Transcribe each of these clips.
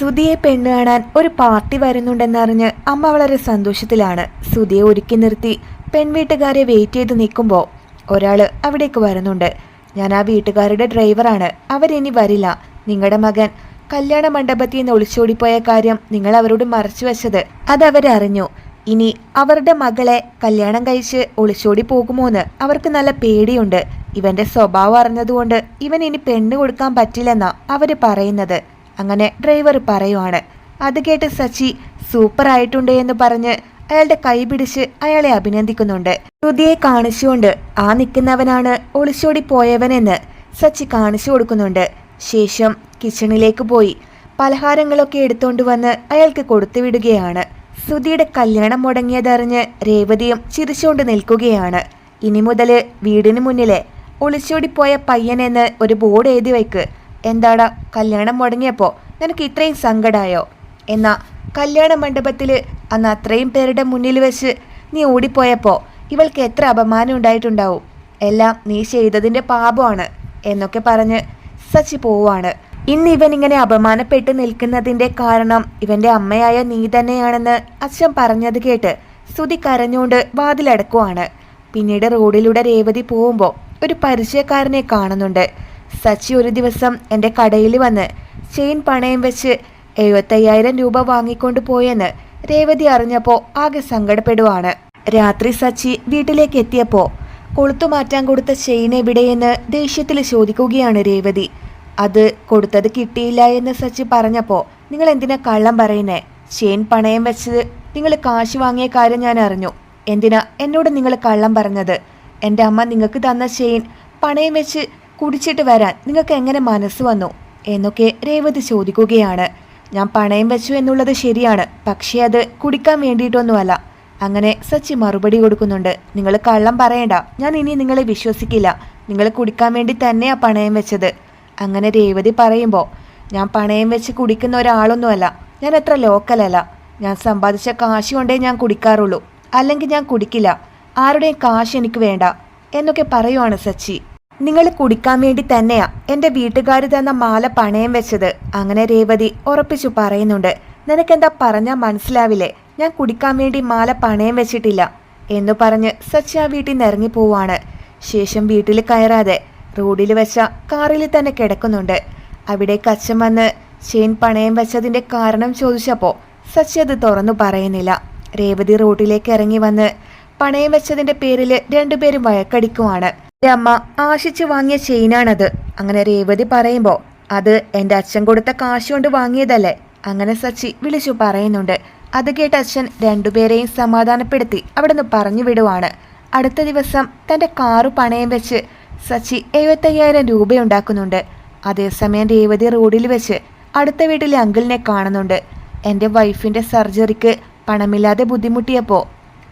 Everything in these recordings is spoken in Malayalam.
സുധിയെ പെണ്ണ് കാണാൻ ഒരു പാർട്ടി വരുന്നുണ്ടെന്നറിഞ്ഞ് അമ്മ വളരെ സന്തോഷത്തിലാണ്. സുധിയെ ഒരുക്കി നിർത്തി. പെൺവീട്ടുകാരെ വെയിറ്റ് ചെയ്ത് നിൽക്കുമ്പോൾ ഒരാൾ അവിടേക്ക് വരുന്നുണ്ട്. ഞാൻ ആ വീട്ടുകാരുടെ ഡ്രൈവറാണ് അവരിനി വരില്ല. നിങ്ങളുടെ മകൻ കല്യാണ മണ്ഡപത്തിൽ നിന്ന് ഒളിച്ചോടിപ്പോയ കാര്യം നിങ്ങൾ അവരോട് മറച്ചു വെച്ചത് അതവരറിഞ്ഞു. ഇനി അവരുടെ മകളെ കല്യാണം കഴിച്ച് ഒളിച്ചോടി പോകുമോന്ന് അവർക്ക് നല്ല പേടിയുണ്ട്. ഇവന്റെ സ്വഭാവം അറിഞ്ഞതുകൊണ്ട് ഇവൻ ഇനി പെണ്ണ് കൊടുക്കാൻ പറ്റില്ലെന്നാ അവർ പറയുന്നത്. അങ്ങനെ ഡ്രൈവർ പറയുവാണ്. അത് കേട്ട് സച്ചി സൂപ്പർ ആയിട്ടുണ്ട് എന്ന് പറഞ്ഞ് അയാളുടെ കൈ പിടിച്ച് അയാളെ അഭിനന്ദിക്കുന്നുണ്ട്. ശ്രുതിയെ കാണിച്ചുകൊണ്ട് ആ നിൽക്കുന്നവനാണ് ഒളിച്ചോടി പോയവനെന്ന് സച്ചി കാണിച്ചു കൊടുക്കുന്നുണ്ട്. ശേഷം കിച്ചണിലേക്ക് പോയി. പലഹാരങ്ങളൊക്കെ എടുത്തുകൊണ്ട് വന്ന് അയാൾക്ക് കൊടുത്തുവിടുകയാണ് ശ്രുതിയുടെ കല്യാണം മുടങ്ങിയതറിഞ്ഞ് രേവതിയും ചിരിച്ചുകൊണ്ട് നിൽക്കുകയാണ്. ഇനി മുതൽ വീടിന് മുന്നിലെ ഒളിച്ചോടിപ്പോയ പയ്യനെന്ന് ഒരു ബോർഡ് എഴുതി വയ്ക്ക് എന്താടാ കല്യാണം മുടങ്ങിയപ്പോൾ നിനക്ക് ഇത്രയും സങ്കടമായോ എന്നാ കല്യാണ മണ്ഡപത്തിൽ അന്ന് അത്രയും പേരുടെ മുന്നിൽ വെച്ച് നീ ഓടിപ്പോയപ്പോൾ ഇവൾക്ക് എത്ര അപമാനം ഉണ്ടായിട്ടുണ്ടാവും? എല്ലാം നീ ചെയ്തതിന്റെ പാപമാണ് എന്നൊക്കെ പറഞ്ഞ് സച്ചി പോവാണ് ഇന്ന് ഇവൻ ഇങ്ങനെ അപമാനപ്പെട്ട് നിൽക്കുന്നതിന്റെ കാരണം ഇവന്റെ അമ്മയായ നീ തന്നെയാണെന്ന് അച്ഛൻ പറഞ്ഞത് കേട്ട് സ്തുതി കരഞ്ഞുകൊണ്ട് വാതിലടക്കുവാണ്. പിന്നീട് റോഡിലൂടെ രേവതി പോകുമ്പോൾ ഒരു പരിചയക്കാരനെ കാണുന്നുണ്ട്. സച്ചി ഒരു ദിവസം എന്റെ കടയിൽ വന്ന് ചെയിൻ പണയം വെച്ച് എഴുപത്തയ്യായിരം രൂപ വാങ്ങിക്കൊണ്ട് പോയെന്ന് രേവതി അറിഞ്ഞപ്പോൾ ആകെ സങ്കടപ്പെടുവാണ്. രാത്രി സച്ചി വീട്ടിലേക്ക് എത്തിയപ്പോൾ കൊളുത്തു മാറ്റാൻ കൊടുത്ത ചെയിൻ എവിടെയെന്ന് ദേഷ്യത്തിൽ ചോദിക്കുകയാണ് രേവതി. അത് കൊടുത്തത് കിട്ടിയില്ല എന്ന് സച്ചി പറഞ്ഞപ്പോൾ നിങ്ങൾ എന്തിനാ കള്ളം പറയുന്നേ? ചെയിൻ പണയം വെച്ചത് നിങ്ങൾ കാശ് വാങ്ങിയ കാര്യം ഞാൻ അറിഞ്ഞു. എന്തിനാ എന്നോട് നിങ്ങൾ കള്ളം പറഞ്ഞത്? എന്റെ അമ്മ നിങ്ങൾക്ക് തന്ന ചെയിൻ പണയം വെച്ച് കുടിച്ചിട്ട് വരാൻ നിങ്ങൾക്ക് എങ്ങനെ മനസ്സ് വന്നു? എന്നൊക്കെ രേവതി ചോദിക്കുകയാണ്. ഞാൻ പണയം വെച്ചു എന്നുള്ളത് ശരിയാണ് പക്ഷേ അത് കുടിക്കാൻ വേണ്ടിയിട്ടൊന്നുമല്ല. അങ്ങനെ സച്ചി മറുപടി കൊടുക്കുന്നുണ്ട്. നിങ്ങൾ കള്ളം പറയണ്ട. ഞാൻ ഇനി നിങ്ങളെ വിശ്വസിക്കില്ല. നിങ്ങൾ കുടിക്കാൻ വേണ്ടി തന്നെയാ പണയം വെച്ചത്. അങ്ങനെ രേവതി പറയുമ്പോൾ ഞാൻ പണയം വെച്ച് കുടിക്കുന്ന ഒരാളൊന്നുമല്ല. ഞാൻ എത്ര ലോക്കലല്ല. ഞാൻ സമ്പാദിച്ച കാശ് കൊണ്ടേ ഞാൻ കുടിക്കാറുള്ളൂ. അല്ലെങ്കിൽ ഞാൻ കുടിക്കില്ല. ആരുടെയും കാശ് എനിക്ക് വേണ്ട. എന്നൊക്കെ പറയുവാണ് സച്ചി. നിങ്ങൾ കുടിക്കാൻ വേണ്ടി തന്നെയാ എന്റെ വീട്ടുകാർ തന്ന മാല പണയം വെച്ചത്. അങ്ങനെ രേവതി ഉറപ്പിച്ചു പറയുന്നുണ്ട്. നിനക്കെന്താ പറഞ്ഞാൽ മനസ്സിലാവില്ലേ? ഞാൻ കുടിക്കാൻ വേണ്ടി മാല പണയം വെച്ചിട്ടില്ല എന്നു പറഞ്ഞ് സച്ചി വീട്ടിൽ നിന്ന് ഇറങ്ങിപ്പോവാണ് ശേഷം വീട്ടിൽ കയറാതെ റോഡിൽ വെച്ച കാറിൽ തന്നെ കിടക്കുന്നുണ്ട്. അവിടെ അച്ഛൻ വന്ന് ചെയിൻ പണയം വെച്ചതിന്റെ കാരണം ചോദിച്ചപ്പോൾ സച്ചി അത് തുറന്നു പറയുന്നില്ല. രേവതി റോഡിലേക്ക് ഇറങ്ങി വന്ന് പണയം വെച്ചതിന്റെ പേരിൽ രണ്ടുപേരും വഴക്കടിക്കുവാണ്. എന്റെ അമ്മ ആശിച്ചു വാങ്ങിയ ചെയിനാണത്. അങ്ങനെ രേവതി പറയുമ്പോൾ അത് എന്റെ അച്ഛൻ കൊടുത്ത കാശ് കൊണ്ട് വാങ്ങിയതല്ലേ? അങ്ങനെ സച്ചി വിളിച്ചു പറയുന്നുണ്ട്. അത് കേട്ട് അച്ഛൻ രണ്ടുപേരെയും സമാധാനപ്പെടുത്തി അവിടുന്ന് പറഞ്ഞു വിടുവാണ്. അടുത്ത ദിവസം തന്റെ കാറ് പണയം വെച്ച് സച്ചി എഴുപത്തയ്യായിരം രൂപയുണ്ടാക്കുന്നുണ്ട്. അതേസമയം രേവതി റോഡിൽ വെച്ച് അടുത്ത വീട്ടിലെ അങ്കിളിനെ കാണുന്നുണ്ട്. എന്റെ വൈഫിന്റെ സർജറിക്ക് പണമില്ലാതെ ബുദ്ധിമുട്ടിയപ്പോൾ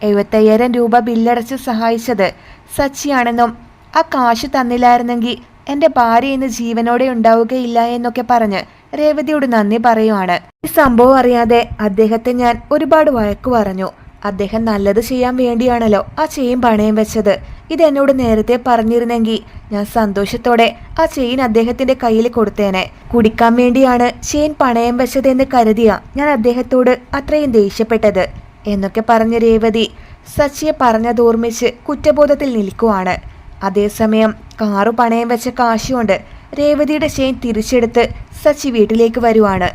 എഴുപത്തയ്യായിരം രൂപ ബില്ലടച്ച് സഹായിച്ചത് സച്ചിയാണെന്നും ആ കാശ് തന്നില്ലായിരുന്നെങ്കിൽ എന്റെ ഭാര്യ ഇന്ന് ജീവനോടെ ഉണ്ടാവുകയില്ല എന്നൊക്കെ പറഞ്ഞ് രേവതിയോട് നന്ദി പറയുവാണ്. ഈ സംഭവം അറിയാതെ അദ്ദേഹത്തെ ഞാൻ ഒരുപാട് വഴക്ക് പറഞ്ഞു. അദ്ദേഹം നല്ലത് ചെയ്യാൻ വേണ്ടിയാണല്ലോ ആ ചെയിൻ പണയം വെച്ചത്. ഇത് എന്നോട് നേരത്തെ പറഞ്ഞിരുന്നെങ്കിൽ ഞാൻ സന്തോഷത്തോടെ ആ ചെയിൻ അദ്ദേഹത്തിന്റെ കയ്യിൽ കൊടുത്തേനെ. കുടിക്കാൻ വേണ്ടിയാണ് ചെയിൻ പണയം വെച്ചതെന്ന് കരുതിയ ഞാൻ അദ്ദേഹത്തോട് അത്രയും ദേഷ്യപ്പെട്ടത് എന്നൊക്കെ പറഞ്ഞ രേവതി സച്ചിയെ പറഞ്ഞതോർമ്മിച്ച് കുറ്റബോധത്തിൽ നിൽക്കുവാണ്. അതേസമയം കാറു പണയം വെച്ച കാശുകൊണ്ട് രേവതിയുടെ ചെയിൻ തിരിച്ചെടുത്ത് സച്ചി വീട്ടിലേക്ക് വരുവാണ്.